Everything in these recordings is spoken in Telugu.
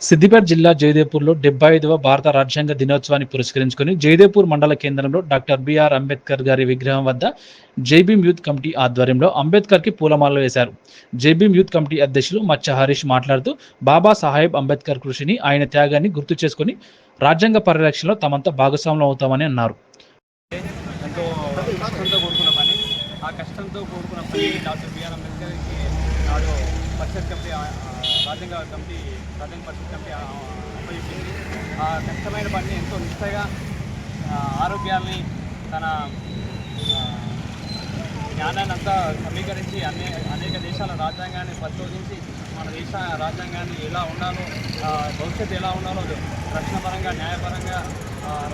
సిద్దిపేట జిల్లా జయదేపూర్లో డెబ్బై ఐదవ భారత రాజ్యాంగ దినోత్సవాన్ని పురస్కరించుకుని జయదేపూర్ మండల కేంద్రంలో డాక్టర్ బిఆర్ అంబేద్కర్ గారి విగ్రహం వద్ద జైబీమ్ యూత్ కమిటీ ఆధ్వర్యంలో అంబేద్కర్కి పూలమాలలు వేశారు. జైబీమ్ యూత్ కమిటీ అధ్యక్షులు మచ్చ హరీష్ మాట్లాడుతూ బాబా సాహెబ్ అంబేద్కర్ కృషిని ఆయన త్యాగాన్ని గుర్తు చేసుకుని రాజ్యాంగ పరిరక్షణలో తమంతా భాగస్వాములు అవుతామని అన్నారు. ఆ కష్టంతో కూడుకున్న పని డాక్టర్ బిఆర్ అంబేద్కర్కి నాడు పరిషత్ కమిటీ రాజ్యాంగ కమిటీ రాజ్యాంగ పరిషత్ కమిటీ ఆ, అప్పచెప్పింది ఆ కష్టమైన పని ఎంతో నిష్టగా ఆరోగ్యాన్ని తన జ్ఞానాన్ని అంతా సమీకరించి అనే అనేక దేశాల రాజ్యాంగాన్ని పరిశోధించి మన దేశ రాజ్యాంగాన్ని ఎలా ఉండాలో భవిష్యత్తు ఎలా ఉండాలో రక్షణపరంగా న్యాయపరంగా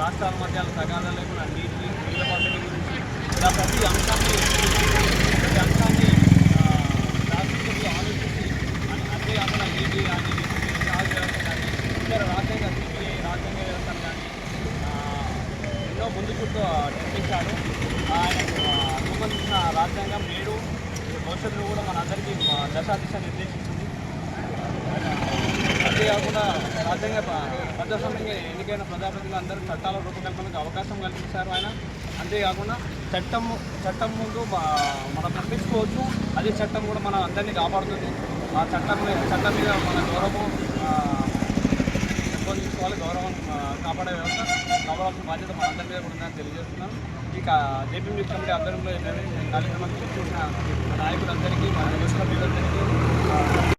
రాష్ట్రాల మధ్య సగాల లేకుండా నీటి నీళ్ళ పంపిణీ గురించి ఇలా ప్రతి అంశాన్ని ప్రతి అంశాన్ని ఆ, శాస్త్రజ్ఞులు ఆలోచించి అన్- అంతేకాకుండా కానీ రాజ వ్యవస్థ కానీ ఇతర రాజ్యాంగ సిబిఐ రాజ్యాంగ వ్యవస్థను కానీ ఆ, ఎన్నో ముందు చుట్టూ చర్చించాడు ఆయన ఆ, రూపొందించిన రాజ్యాంగం నేడు భవిష్యత్తులో కూడా మనందరికీ మా దశ దిశ నిర్దేశిస్తుంది అంతేకాకుండా రాజ్యాంగ ప- ప్రజాస్వామ్యంగా ఎన్నికైన ప్రజాప్రతినిధులు అందరూ చట్టాల రూపకల్పనకు అవకాశం కల్పించారు ఆయన అంతేకాకుండా చట్టం చట్టం ముందు మనం తప్పించుకోవచ్చు. అదే చట్టం కూడా మనం అందరినీ కాపాడుతుంది. ఆ చట్టం చట్టం మీద మన గౌరవం పెంపొందించుకోవాలి గౌరవం కాపాడే వ్యవస్థ కాపాడాల్సిన బాధ్యత మన అందరి మీద కూడా ఉందని తెలియజేస్తున్నాను ఇక జేపీ న్యూస్ కమిటీ ఆధ్వర్యంలో నిర్వహించిన కార్యక్రమానికి చూసిన నాయకులందరికీ మన వ్యవస్థ అందరికీ